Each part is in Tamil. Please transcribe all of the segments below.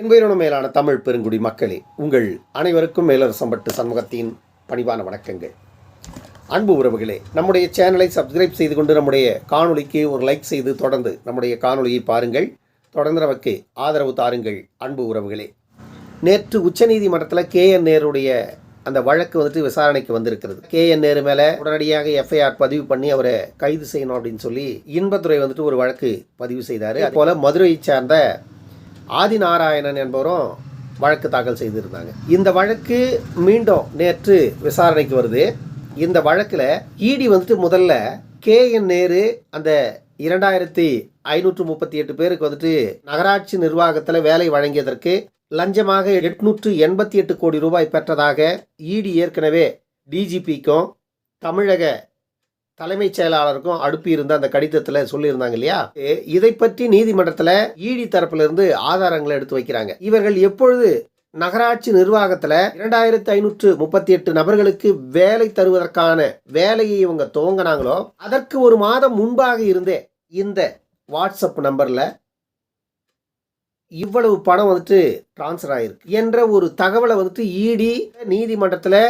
என்பதனோட மேலான தமிழ் பெருங்குடி மக்களே உங்கள் அனைவருக்கும் மேலரசம்பட்டு சண்முகத்தின் பணிவான வணக்கங்கள். அன்பு உறவுகளே நம்முடைய சேனலை சப்ஸ்கிரைப் செய்து கொண்டு நம்முடைய காணொலிக்கு ஒரு லைக் செய்து தொடர்ந்து நம்முடைய காணொலியை பாருங்கள். தொடர்ந்து நமக்கு ஆதரவு தாருங்கள் அன்பு உறவுகளே. நேற்று உச்சநீதிமன்றத்தில் கே என் நேருடைய அந்த வழக்கு வந்துட்டு விசாரணைக்கு வந்திருக்கிறது. கே என் நேரு மேலே உடனடியாக எஃப்ஐஆர் பதிவு பண்ணி அவரை கைது செய்யணும் அப்படின்னு சொல்லி இன்பத்துறை வந்துட்டு ஒரு வழக்கு பதிவு செய்தார். அதுபோல் மதுரையை சார்ந்த ஆதிநாராயணன் என்பவரும் வழக்கு தாக்கல் செய்திருந்தாங்க. இந்த வழக்கு மீண்டும் நேற்று விசாரணைக்கு வருது. இந்த வழக்கில் இடி வந்துட்டு முதல்ல கே என் நேரு அந்த இரண்டாயிரத்தி ஐநூற்று முப்பத்தி எட்டு பேருக்கு வந்துட்டு நகராட்சி நிர்வாகத்தில் வேலை வழங்கியதற்கு லஞ்சமாக எட்நூற்று எண்பத்தி எட்டு கோடி ரூபாய் பெற்றதாக இடி ஏற்கனவே டிஜிபிக்கும் தமிழக தலைமைச் செயலாளருக்கும் அனுப்பியிருந்த அந்த கடிதத்தில் சொல்லியிருந்தாங்க இல்லையா இதை பற்றி நீதிமன்றத்தில் இடி தரப்பிலிருந்து ஆதாரங்களை எடுத்து வைக்கிறாங்க. இவர்கள் எப்பொழுது நகராட்சி நிர்வாகத்தில் இரண்டாயிரத்தி ஐநூற்று முப்பத்தி எட்டு நபர்களுக்கு வேலை தருவதற்கான வேலையை இவங்க துவங்கினாங்களோ அதற்கு ஒரு மாதம் முன்பாக இருந்தே இந்த வாட்ஸ்அப் நம்பரில் இவ்வளவு பணம் வந்துட்டு டிரான்ஸ்ஃபர் ஆயிருக்கு என்ற ஒரு தகவலை வந்துட்டு இடி நீதிமன்றத்தில்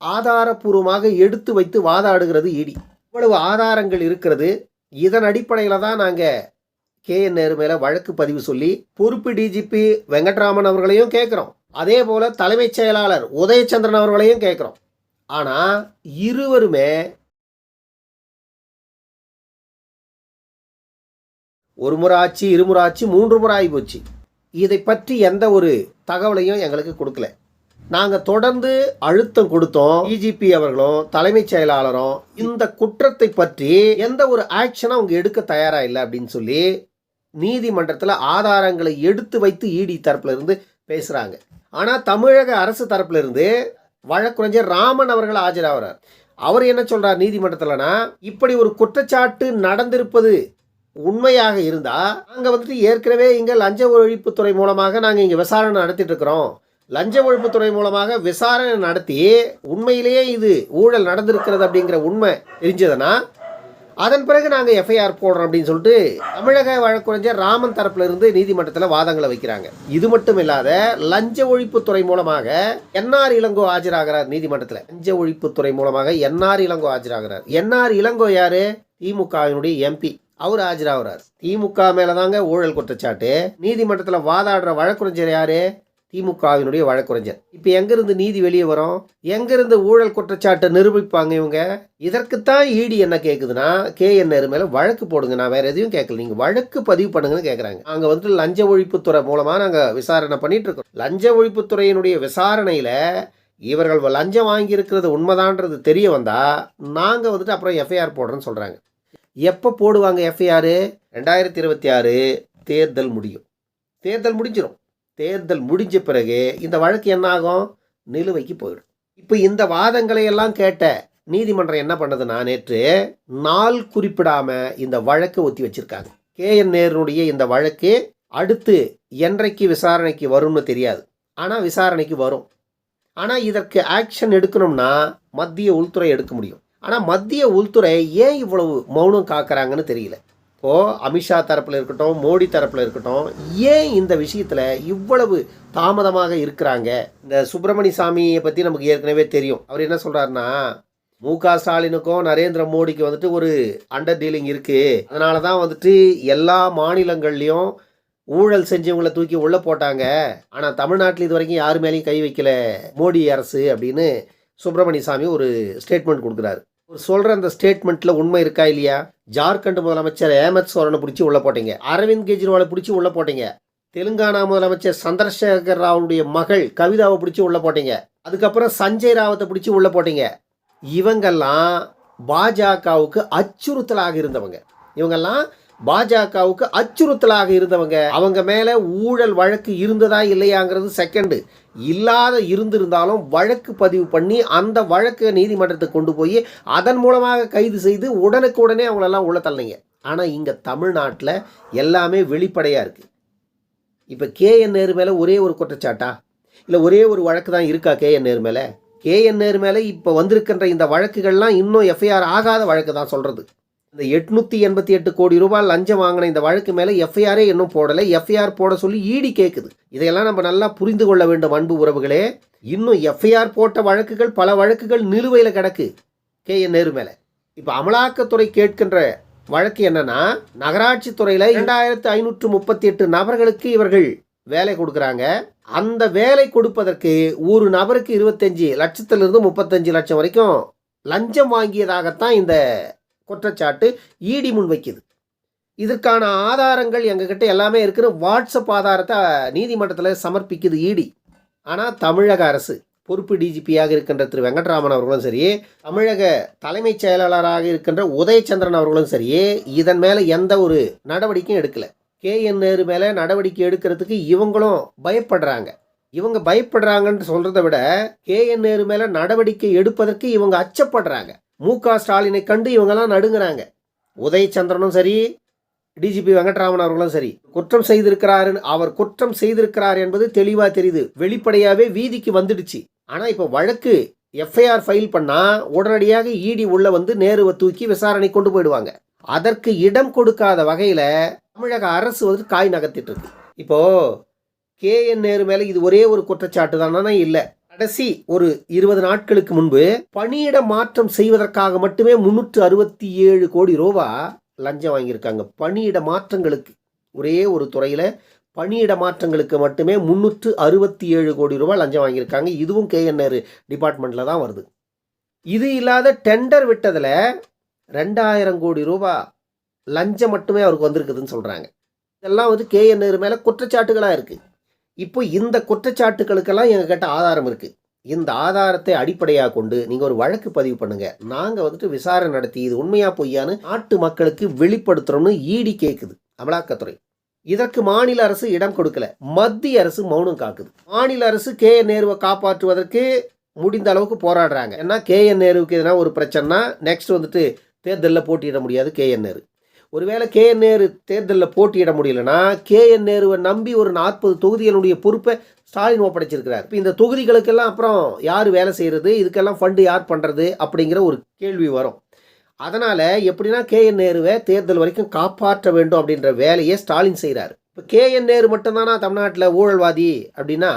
ஆதாரபூர்வமாக எடுத்து வைத்து வாதாடுகிறது இடி இவ்வளவு ஆதாரங்கள் இருக்கிறது. இதன் அடிப்படையில் தான் நாங்கள் கேஎன் நேரு மேலே வழக்கு பதிவு சொல்லி பொறுப்பு டிஜிபி வெங்கட்ராமன் அவர்களையும் கேட்குறோம். அதே போல் தலைமைச் செயலாளர் உதயச்சந்திரன் அவர்களையும் கேட்குறோம். ஆனால் இருவருமே ஒரு முறை ஆச்சு இருமுறை ஆச்சு மூன்று முறை ஆகி போச்சு. இதை பற்றி எந்த ஒரு தகவலையும் எங்களுக்கு கொடுக்கல. நாங்கள் தொடர்ந்து அழுத்தம் கொடுத்தோம். டிஜிபி அவர்களும் தலைமைச் செயலாளரும் இந்த குற்றத்தை பற்றி எந்த ஒரு ஆக்ஷனும் அவங்க எடுக்க தயாரா இல்லை அப்படின்னு சொல்லி நீதிமன்றத்தில் ஆதாரங்களை எடுத்து வைத்து இடி தரப்புல இருந்து பேசுகிறாங்க ஆனால் தமிழக அரசு தரப்புல இருந்து வழக்குரைஞர் ராமன் அவர்கள் ஆஜராகிறார். அவர் என்ன சொல்கிறார் நீதிமன்றத்தில்னா இப்படி ஒரு குற்றச்சாட்டு நடந்திருப்பது உண்மையாக இருந்தால் நாங்கள் வந்துட்டு ஏற்கனவே இங்கே லஞ்ச ஒழிப்புத்துறை மூலமாக நாங்கள் இங்கே விசாரணை நடத்திட்டு இருக்கிறோம். லஞ்ச ஒழிப்புத்துறை மூலமாக விசாரணை நடத்தி உண்மையிலேயே இது ஊழல் நடந்திருக்கிறது அப்படிங்கிற உண்மை தெரிஞ்சதுன்னா அதன் பிறகு நாங்கள் எஃப்ஐஆர் போடுறோம் அப்படின்னு சொல்லிட்டு தமிழக வழக்குரைஞர் ராமன் தரப்புல இருந்து நீதிமன்றத்தில் வாதங்களை வைக்கிறாங்க. இது மட்டும் இல்லாத லஞ்ச ஒழிப்புத்துறை மூலமாக என்ஆர் இளங்கோ ஆஜராகிறார் நீதிமன்றத்தில். லஞ்ச ஒழிப்புத்துறை மூலமாக என்ஆர் இளங்கோ ஆஜராகிறார். என்ஆர் இளங்கோ யாரு? திமுகவினுடைய எம்பி அவர் ஆஜராகிறார். திமுக மேலே தாங்க ஊழல் குற்றச்சாட்டு. நீதிமன்றத்தில் வாதாடுற வழக்குரைஞர் யாரு? திமுகவினுடைய வழக்குரைஞர். இப்போ எங்கேருந்து நீதி வெளியே வரும்? எங்கேருந்து ஊழல் குற்றச்சாட்டை நிரூபிப்பாங்க இவங்க? இதற்குத்தான் ஈடி என்ன கேட்குதுன்னா கே என் நேரு மேலே வழக்கு போடுங்க. நான் வேறு எதையும் கேட்கல நீங்கள் வழக்கு பதிவு பண்ணுங்கன்னு கேட்குறாங்க நாங்கள் வந்து லஞ்ச ஒழிப்புத்துறை மூலமாக நாங்கள் விசாரணை பண்ணிட்டு இருக்கோம். லஞ்ச ஒழிப்புத்துறையினுடைய விசாரணையில் இவர்கள் லஞ்சம் வாங்கியிருக்கிறது உண்மைதான்றது தெரிய வந்தால் நாங்கள் வந்துட்டு அப்புறம் எஃப்ஐஆர் போடுறோன்னு சொல்கிறாங்க எப்போ போடுவாங்க எஃப்ஐஆர் ரெண்டாயிரத்தி இருபத்தி ஆறு தேர்தல் முடியும். தேர்தல் முடிஞ்சிடும் தேர்தல் முடிஞ்ச பிறகு இந்த வழக்கு என்ன ஆகும் நிலுவைக்கு போயிடும். இப்போ இந்த வாதங்களை எல்லாம் கேட்ட நீதிமன்றம் என்ன பண்ணதுன்னா நேற்று நாள் குறிப்பிடாம இந்த வழக்கை ஒத்தி வச்சிருக்காங்க. கே என் நேருடைய இந்த வழக்கு அடுத்து என்றைக்கு விசாரணைக்கு வரும்னு தெரியாது. ஆனால் விசாரணைக்கு வரும். ஆனால் இதற்கு ஆக்ஷன் எடுக்கணும்னா மத்திய உள்துறை எடுக்க முடியும். ஆனால் மத்திய உள்துறை ஏன் இவ்வளவு மௌனம் காக்கிறாங்கன்னு தெரியல. இப்போது அமித்ஷா தரப்பில் இருக்கட்டும் மோடி தரப்பில் இருக்கட்டும் ஏன் இந்த விஷயத்தில் இவ்வளவு தாமதமாக இருக்கிறாங்க? இந்த சுப்பிரமணிய சாமியை பற்றி நமக்கு ஏற்கனவே தெரியும். அவர் என்ன சொல்கிறாருன்னா மு க ஸ்டாலினுக்கும் நரேந்திர மோடிக்கு வந்துட்டு ஒரு அண்டர் டீலிங் இருக்குது அதனால தான் வந்துட்டு எல்லா மாநிலங்கள்லேயும் ஊழல் செஞ்சவங்களை தூக்கி உள்ளே போட்டாங்க. ஆனால் தமிழ்நாட்டில் இது வரைக்கும் யார் மேலேயும் கை வைக்கல மோடி அரசு அப்படின்னு சுப்பிரமணிய சாமி ஒரு ஸ்டேட்மெண்ட் கொடுக்குறாரு. ஒரு சொல்கிற அந்த ஸ்டேட்மெண்ட்டில் உண்மை இருக்கா இல்லையா? ஜார்க்கண்ட் முதலமைச்சர் ஹேமந்த் சோரனை பிடிச்சி உள்ளே போட்டீங்க. அரவிந்த் கெஜ்ரிவாலை பிடிச்சி உள்ளே போட்டீங்க. தெலுங்கானா முதலமைச்சர் சந்திரசேகர் ராவுடைய மகள் கவிதாவை பிடிச்சி உள்ளே போட்டீங்க. அதுக்கப்புறம் சஞ்சய் ராவத்தை பிடிச்சி உள்ளே போட்டீங்க. இவங்கெல்லாம் பாஜகவுக்கு அச்சுறுத்தலாக இருந்தவங்க. இவங்கெல்லாம் பாஜகவுக்கு அச்சுறுத்தலாக இருந்தவங்க அவங்க மேலே ஊழல் வழக்கு இருந்ததா இல்லையாங்கிறது செகண்டு இல்லாத இருந்திருந்தாலும் வழக்கு பதிவு பண்ணி அந்த வழக்கை நீதிமன்றத்துக்கு கொண்டு போய் அதன் மூலமாக கைது செய்து உடனுக்கு உடனே அவங்களெல்லாம் உள்ள தள்ளிங்க. ஆனால் இங்கே தமிழ்நாட்டில் எல்லாமே வெளிப்படையாக இருக்குது இப்போ கே என் நேரு மேலே ஒரே ஒரு குற்றச்சாட்டா? இல்லை ஒரே ஒரு வழக்கு தான் இருக்கா கே என் நேரு மேலே? கே என் நேரு மேலே இப்போ வந்திருக்கின்ற இந்த வழக்குகள்லாம் இன்னும் எஃப்ஐஆர் ஆகாத வழக்கு தான் சொல்கிறது இந்த எட்நூத்தி எண்பத்தி எட்டு கோடி ரூபாய் லஞ்சம் வாங்கின இந்த வழக்கு மேலே எஃப்ஐஆரே இன்னும் போடலை. எஃப்ஐஆர் போட சொல்லி ஈடி கேட்குது இதையெல்லாம் நம்ம நல்லா புரிந்து கொள்ள வேண்டும் அன்பு உறவுகளே. இன்னும் எஃப்ஐஆர் போட்ட வழக்குகள் பல வழக்குகள் நிலுவையில் கிடக்கு. கே என் நேரு மேலே. இப்போ அமலாக்கத்துறை கேட்கின்ற வழக்கு என்னன்னா நகராட்சி துறையில் இரண்டாயிரத்து ஐநூற்று முப்பத்தி எட்டு நபர்களுக்கு இவர்கள் வேலை கொடுக்குறாங்க. அந்த வேலை கொடுப்பதற்கு ஒரு நபருக்கு இருபத்தஞ்சி லட்சத்திலிருந்து முப்பத்தஞ்சு லட்சம் வரைக்கும் லஞ்சம் வாங்கியதாகத்தான் இந்த குற்றச்சாட்டு ஈடி முன் வைக்குது. இதற்கான ஆதாரங்கள் எங்ககிட்ட எல்லாமே இருக்கிற வாட்ஸ்அப் ஆதாரத்தை நீதிமன்றத்தில் சமர்ப்பிக்குது ஈடி ஆனால் தமிழக அரசு பொறுப்பு டிஜிபியாக இருக்கின்ற திரு வெங்கட்ராமன் அவர்களும் சரி தமிழக தலைமைச் செயலாளராக இருக்கின்ற உதயச்சந்திரன் அவர்களும் சரி இதன் மேலே எந்த ஒரு நடவடிக்கையும் எடுக்கலை. கே என் நேரு மேலே நடவடிக்கை எடுக்கிறதுக்கு இவங்களும் பயப்படுறாங்க. இவங்க பயப்படுறாங்கன்னு சொல்கிறத விட கே என் நேரு மேலே நடவடிக்கை எடுப்பதற்கு இவங்க அச்சப்படுறாங்க. மு க ஸ்டாலினை கண்டு இவங்கெல்லாம் நடுங்கிறாங்க. உதயச்சந்திரனும் சரி டிஜிபி வெங்கட்ராமன் அவர்களும் சரி குற்றம் செய்திருக்கிறாரு அவர் குற்றம் செய்திருக்கிறார் என்பது தெளிவாக தெரியுது. வெளிப்படையாகவே வீதிக்கு வந்துடுச்சு. ஆனால் இப்போ வழக்கு எஃப்ஐஆர் ஃபைல் பண்ணால் உடனடியாக இடி உள்ள வந்து நேருவை தூக்கி விசாரணை கொண்டு போயிடுவாங்க. அதற்கு இடம் கொடுக்காத வகையில் தமிழக அரசு வந்து காய் நகர்த்திட்டு இருக்கு. இப்போது கே என் நேரு மேலே இது ஒரே ஒரு குற்றச்சாட்டு தானே இல்லை. கடைசி ஒரு இருபது நாட்களுக்கு முன்பு பணியிட மாற்றம் செய்வதற்காக மட்டுமே முன்னூற்று அறுபத்தி ஏழு கோடி ரூபா லஞ்சம் வாங்கியிருக்காங்க. பணியிட மாற்றங்களுக்கு ஒரே ஒரு துறையில் பணியிட மாற்றங்களுக்கு மட்டுமே முந்நூற்று அறுபத்தி ஏழு கோடி ரூபாய் லஞ்சம் வாங்கியிருக்காங்க. இதுவும் கேஎன்ஆர் டிபார்ட்மெண்ட்டில் தான் வருது. இது இல்லாத டெண்டர் விட்டதில் ரெண்டாயிரம் கோடி ரூபாய் லஞ்சம் மட்டுமே அவருக்கு வந்திருக்குதுன்னு சொல்கிறாங்க இதெல்லாம் வந்து கேஎன்ஆர் மேலே குற்றச்சாட்டுகளாக இருக்குது இப்போ இந்த குற்றச்சாட்டுகளுக்கெல்லாம் எங்ககிட்ட ஆதாரம் இருக்குது இந்த ஆதாரத்தை அடிப்படையாக கொண்டு நீங்கள் ஒரு வழக்கு பதிவு பண்ணுங்கள் நாங்கள் வந்துட்டு விசாரணை நடத்தி இது உண்மையாக பொய்யான்னு நாட்டு மக்களுக்கு வெளிப்படுத்துகிறோம்னு ஈடி கேட்குது அமலாக்கத்துறை. இதற்கு மாநில அரசு இடம் கொடுக்கல. மத்திய அரசு மௌனம் காக்குது. மாநில அரசு கே. என். நேருவை காப்பாற்றுவதற்கு முடிந்த அளவுக்கு போராடுறாங்க. ஏன்னா கே. என். நேருவுக்கு எதனா ஒரு பிரச்சனைனா நெக்ஸ்ட் வந்துட்டு தேர்தலில் போட்டியிட முடியாது கே. என். நேரு. ஒருவேளை கே என் நேரு தேர்தலில் போட்டியிட முடியலன்னா கே என் நேருவை நம்பி ஒரு நாற்பது தொகுதிகளுடைய பொறுப்பை ஸ்டாலின் ஒப்படைச்சிருக்கிறார். இப்போ இந்த தொகுதிகளுக்கெல்லாம் அப்புறம் யார் வேலை செய்கிறது இதுக்கெல்லாம் ஃபண்டு யார் பண்ணுறது அப்படிங்கிற ஒரு கேள்வி வரும். அதனால் எப்படின்னா கே என் நேருவை தேர்தல் வரைக்கும் காப்பாற்ற வேண்டும் அப்படின்ற வேலையை ஸ்டாலின் செய்கிறார் இப்போ கே என் நேரு மட்டும்தானா தமிழ்நாட்டில் ஊழல்வாதி அப்படின்னா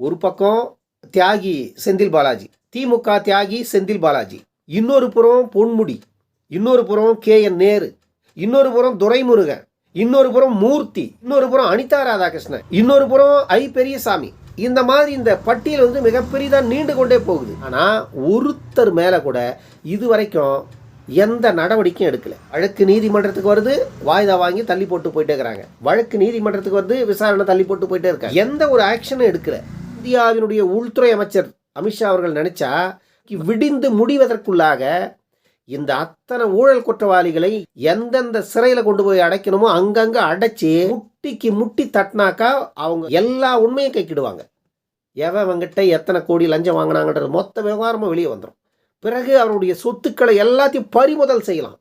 ஒரு பக்கம் தியாகி செந்தில் பாலாஜி திமுக தியாகி செந்தில் பாலாஜி இன்னொரு புறம் பொன்முடி இன்னொரு புறம் கே என் நேரு. இன்னொரு புறம் துரைமுருகன் இன்னொரு புறம் மூர்த்தி இன்னொரு புறம் அனிதா ராதாகிருஷ்ணன் இன்னொரு புறம் ஐ பெரியசாமி. இந்த மாதிரி இந்த பட்டியல் வந்து மிகப்பெரியதாக நீண்டு கொண்டே போகுது. ஆனால் ஒருத்தர் மேலே கூட இது வரைக்கும் எந்த நடவடிக்கையும் எடுக்கல. வழக்கு நீதிமன்றத்துக்கு வருது வாய்தா வாங்கி தள்ளி போட்டு போயிட்டே இருக்கிறாங்க. வழக்கு நீதிமன்றத்துக்கு வருது விசாரணை தள்ளி போட்டு போயிட்டே இருக்காங்க. எந்த ஒரு ஆக்ஷனும் எடுக்கல. இந்தியாவினுடைய உள்துறை அமைச்சர் அமித்ஷா அவர்கள் நினைச்சா விடிந்து முடிவதற்குள்ளாக இந்த அத்தனை ஊழல் குற்றவாளிகளை எந்தெந்த சிறையில் கொண்டு போய் அடைக்கணுமோ அங்கங்கே அடைச்சி முட்டிக்கு முட்டி தட்டினாக்கா அவங்க எல்லா உண்மையும் கைக்கிடுவாங்க. எவன் அவங்கிட்ட எத்தனை கோடி லஞ்சம் வாங்கினாங்கன்றது மொத்த விவகாரமும் வெளியே வந்துடும் பிறகு அவருடைய சொத்துக்களை எல்லாத்தையும் பறிமுதல் செய்யலாம்.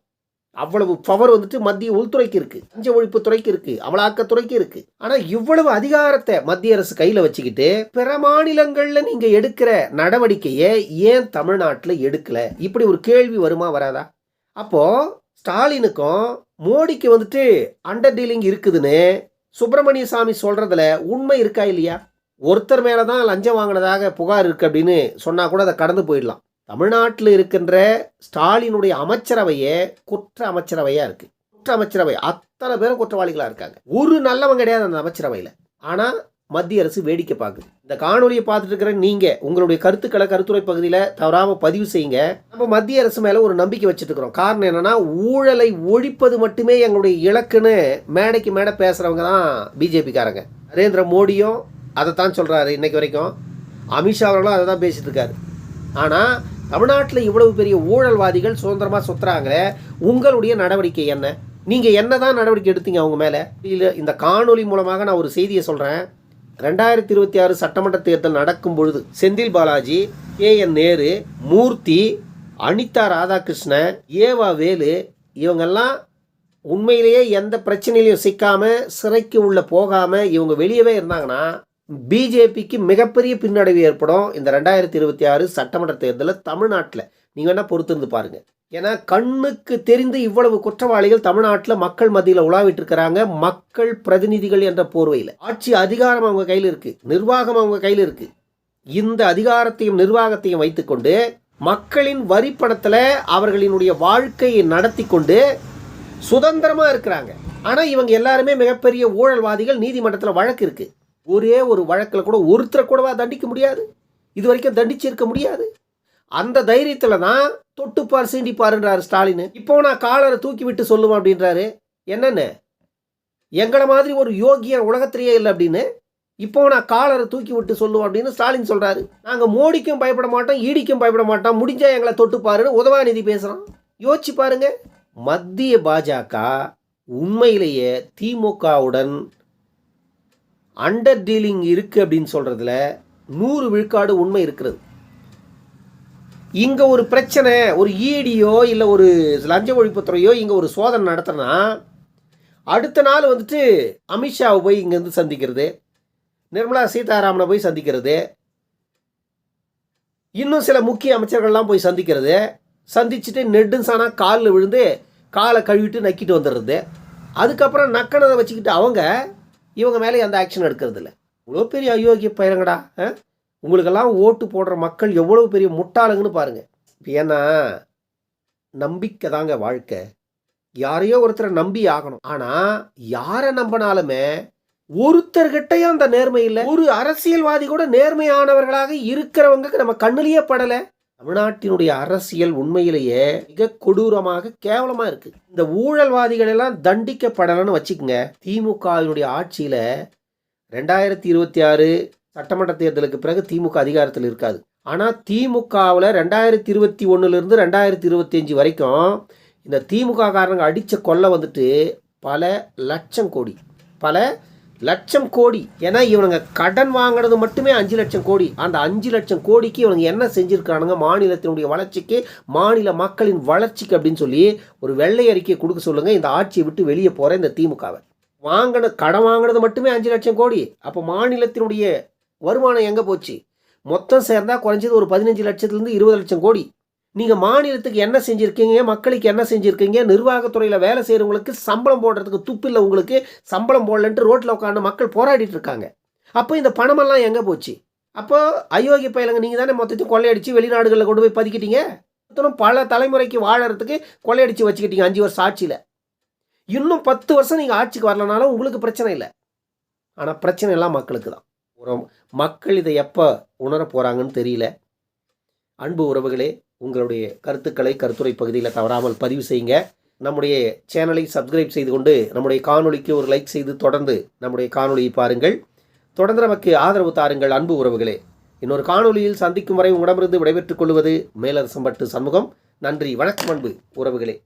அவ்வளவு பவர் வந்துட்டு மத்திய உள்துறைக்கு இருக்கு. லஞ்ச ஒழிப்பு துறைக்கு இருக்கு. அமலாக்கத்துறைக்கு இருக்கு. ஆனா இவ்வளவு அதிகாரத்தை மத்திய அரசு கையில வச்சுக்கிட்டு பிற மாநிலங்கள்ல நீங்க எடுக்கிற நடவடிக்கையை ஏன் தமிழ்நாட்டில் எடுக்கல? இப்படி ஒரு கேள்வி வருமா வராதா? அப்போ ஸ்டாலினுக்கும் மோடிக்கு வந்துட்டு அண்டர் டீலிங் இருக்குதுன்னு சுப்பிரமணிய சாமி சொல்றதுல உண்மை இருக்கா இல்லையா? ஒருத்தர் மேலே தான் லஞ்சம் வாங்கினதாக புகார் இருக்கு அப்படின்னு சொன்னா கூட அதை கடந்து போயிடலாம். தமிழ்நாட்டில் இருக்கின்ற ஸ்டாலினுடைய அமைச்சரவையே குற்ற அமைச்சரவையாக இருக்குது குற்ற அமைச்சரவை. அத்தனை பேரும் குற்றவாளிகளாக இருக்காங்க. ஒரு நல்லவன் கிடையாது அந்த அமைச்சரவையில். ஆனால் மத்திய அரசு வேடிக்கை பார்க்குது. இந்த காணொலியை பார்த்துட்டு இருக்கிற நீங்கள் உங்களுடைய கருத்துக்களை கருத்துரை பகுதியில் தவறாமல் பதிவு செய்யுங்க. நம்ம மத்திய அரசு மேலே ஒரு நம்பிக்கை வச்சுட்டு இருக்கிறோம். காரணம் என்னன்னா ஊழலை ஒழிப்பது மட்டுமே எங்களுடைய இலக்குன்னு மேடைக்கு மேடை பேசுகிறவங்க தான் பிஜேபிக்காரங்க. நரேந்திர மோடியும் அதை தான் சொல்கிறாரு இன்றைக்கு வரைக்கும். அமித்ஷா அவர்களும் அதை தான் பேசிகிட்டு இருக்காரு. ஆனால் தமிழ்நாட்டில் இவ்வளவு பெரிய ஊழல்வாதிகள் சுதந்திரமாக சுற்றுறாங்களே உங்களுடைய நடவடிக்கை என்ன? நீங்கள் என்ன தான் நடவடிக்கை எடுத்தீங்க அவங்க மேலே? இல்லை இந்த காணொலி மூலமாக நான் ஒரு செய்தியை சொல்கிறேன் ரெண்டாயிரத்தி இருபத்தி ஆறு சட்டமன்ற தேர்தல் நடக்கும் பொழுது Senthil Balaji K N Nehru Moorthy Anitha Radhakrishnan E V Velu இவங்கெல்லாம் உண்மையிலேயே எந்த பிரச்சனையிலையும் சிக்காமல் சிறைக்கு உள்ளே போகாமல் இவங்க வெளியவே இருந்தாங்கன்னா பிஜேபிக்கு மிகப்பெரிய பின்னடைவு ஏற்படும் இந்த ரெண்டாயிரத்தி இருபத்தி ஆறு சட்டமன்ற தேர்தலில் தமிழ்நாட்டில். நீங்கள் வேணால் பொறுத்திருந்து பாருங்கள் ஏன்னா கண்ணுக்கு தெரிந்து இவ்வளவு குற்றவாளிகள் தமிழ்நாட்டில் மக்கள் மத்தியில் உலாவிட்டு இருக்கிறாங்க. மக்கள் பிரதிநிதிகள் என்ற போர்வையில். ஆட்சி அதிகாரம் அவங்க கையில் இருக்குது நிர்வாகம் அவங்க கையில் இருக்குது இந்த அதிகாரத்தையும் நிர்வாகத்தையும் வைத்துக்கொண்டு மக்களின் வரிப்பணத்தில் அவர்களினுடைய வாழ்க்கையை நடத்தி கொண்டு சுதந்திரமாக இருக்கிறாங்க. ஆனால் இவங்க எல்லாருமே மிகப்பெரிய ஊழல்வாதிகள் நீதிமன்றத்தில் வழக்கு இருக்குது ஒரே ஒரு வழக்கில் கூட ஒருத்தரை கூடவா தண்டிக்க முடியாது? இது வரைக்கும் தண்டிச்சிருக்க முடியாது. அந்த தைரியத்தில் தான் தொட்டுப்பார் சீண்டிப்பாருன்றாரு ஸ்டாலின். இப்போ நான் காலரை தூக்கி விட்டு சொல்லுவேன் அப்படின்றாரு. என்னென்னு? எங்களை மாதிரி ஒரு யோகியன் உலகத்திலேயே இல்லை அப்படின்னு. இப்போ நான் காலரை தூக்கி விட்டு சொல்லுவோம் அப்படின்னு ஸ்டாலின் சொல்கிறாரு நாங்கள் மோடிக்கும் பயப்பட மாட்டோம் ஈடிக்கும் பயப்பட மாட்டோம். முடிஞ்சால் எங்களை தொட்டுப்பாருன்னு உதவாநிதி பேசுகிறோம் யோசிச்சு பாருங்க. மத்திய பாஜக உண்மையிலேயே திமுகவுடன் அண்டர் டீலிங் இருக்குது அப்படின்னு சொல்கிறதுல நூறு விழுக்காடு உண்மை இருக்கிறது. இங்கே ஒரு பிரச்சனை ஒரு ஈடியோ இல்லை ஒரு லஞ்ச ஒழிப்புத்துறையோ இங்கே ஒரு சோதனை நடத்தினா அடுத்த நாள் வந்துட்டு அமித்ஷாவை போய் இங்கேருந்து சந்திக்கிறது நிர்மலா சீதாராமனை போய் சந்திக்கிறது இன்னும் சில முக்கிய அமைச்சர்கள்லாம் போய் சந்திக்கிறது சந்திச்சுட்டு நெடுஞ்சானா காலில் விழுந்து காலை கழுவிட்டு நக்கிட்டு வந்துடுறது. அதுக்கப்புறம் நக்கனதை வச்சுக்கிட்டு அவங்க இவங்க மேலே எந்த ஆக்ஷன் எடுக்கிறது இல்லை இவ்வளோ பெரிய அயோக்கிய பயிரங்கடா ஆ? உங்களுக்கெல்லாம் ஓட்டு போடுற மக்கள் எவ்வளோ பெரிய முட்டாளுங்கன்னு பாருங்கள் ஏன்னா நம்பிக்கை தாங்க வாழ்க்கை. யாரையோ ஒருத்தரை நம்பி ஆகணும். ஆனால் யாரை நம்பினாலுமே ஒருத்தர்கிட்டயும் அந்த நேர்மை இல்லை. ஒரு அரசியல்வாதி கூட நேர்மையானவர்களாக இருக்கிறவங்க நம்ம கண்ணிலேயே படலை. தமிழ்நாட்டினுடைய அரசியல் உண்மையிலேயே மிக கொடூரமாக கேவலமா இருக்கு. இந்த ஊழல்வாதிகள் எல்லாம் தண்டிக்கப்படலைன்னு வச்சுக்கோங்க. திமுகவினுடைய ஆட்சியில ரெண்டாயிரத்தி இருபத்தி ஆறு சட்டமன்ற தேர்தலுக்கு பிறகு திமுக அதிகாரத்தில் இருக்காது. ஆனால் திமுகவில் ரெண்டாயிரத்தி இருபத்தி ஒன்றுலேருந்து ரெண்டாயிரத்தி இருபத்தஞ்சி வரைக்கும் இந்த திமுக காரங்க அடித்த கொள்ளை வந்துட்டு பல லட்சம் கோடி பல லட்சம் கோடி. ஏன்னா இவனுங்க கடன் வாங்கினது மட்டுமே அஞ்சு லட்சம் கோடி. அந்த அஞ்சு லட்சம் கோடிக்கு இவனுங்க என்ன செஞ்சுருக்கானுங்க? மாநிலத்தினுடைய வளர்ச்சிக்கு மாநில மக்களின் வளர்ச்சிக்கு அப்படின்னு சொல்லி ஒரு வெள்ளை அறிக்கையை கொடுக்க சொல்லுங்கள் இந்த ஆட்சியை விட்டு வெளியே போகிற இந்த திமுகவை. வாங்கின கடன் வாங்கினது மட்டுமே அஞ்சு லட்சம் கோடி. அப்போ மாநிலத்தினுடைய வருமானம் எங்கே போச்சு? மொத்தம் சேர்ந்தால் குறைஞ்சது ஒரு பதினஞ்சு லட்சத்துலேருந்து இருபது லட்சம் கோடி. நீங்கள் மாநிலத்துக்கு என்ன செஞ்சுருக்கீங்க மக்களுக்கு என்ன செஞ்சுருக்கீங்க நிர்வாகத்துறையில் வேலை செய்கிறவங்களுக்கு சம்பளம் போடுறதுக்கு துப்பில்லை உங்களுக்கு சம்பளம் போடலன்ட்டு ரோட்டில் உட்காந்து மக்கள் போராடிட்டு இருக்காங்க. அப்போ இந்த பணமெல்லாம் எங்கே போச்சு? அப்போ அயோக்கிய பயிலங்க நீங்கள் தானே மொத்தத்தையும் கொள்ளையடிச்சு வெளிநாடுகளில் கொண்டு போய் பதுக்கிட்டீங்க? மொத்தம் பல தலைமுறைக்கு வாழறதுக்கு கொள்ளையடிச்சு வச்சுக்கிட்டீங்க அஞ்சு வருஷம் ஆட்சியில். இன்னும் பத்து வருஷம் நீங்கள் ஆட்சிக்கு வரலனாலும் உங்களுக்கு பிரச்சனை இல்லை. ஆனால் பிரச்சனை எல்லாம் மக்களுக்கு தான். ஒரு மக்கள் இதை எப்போ உணர போகிறாங்கன்னு தெரியல. அன்பு உறவுகளே உங்களுடைய கருத்துக்களை கருத்துரை பகுதியில் தவறாமல் பதிவு செய்யுங்க. நம்முடைய சேனலை சப்ஸ்கிரைப் செய்து கொண்டு நம்முடைய காணொலிக்கு ஒரு லைக் செய்து தொடர்ந்து நம்முடைய காணொலியை பாருங்கள். தொடர்ந்து நமக்கு ஆதரவு தாருங்கள் அன்பு உறவுகளே. இன்னொரு காணொலியில் சந்திக்கும் வரை உங்களிடமிருந்து விடைபெற்றுக் கொள்வது மேலரசம்பட்டு சமூகம் நன்றி வணக்கம் அன்பு உறவுகளே.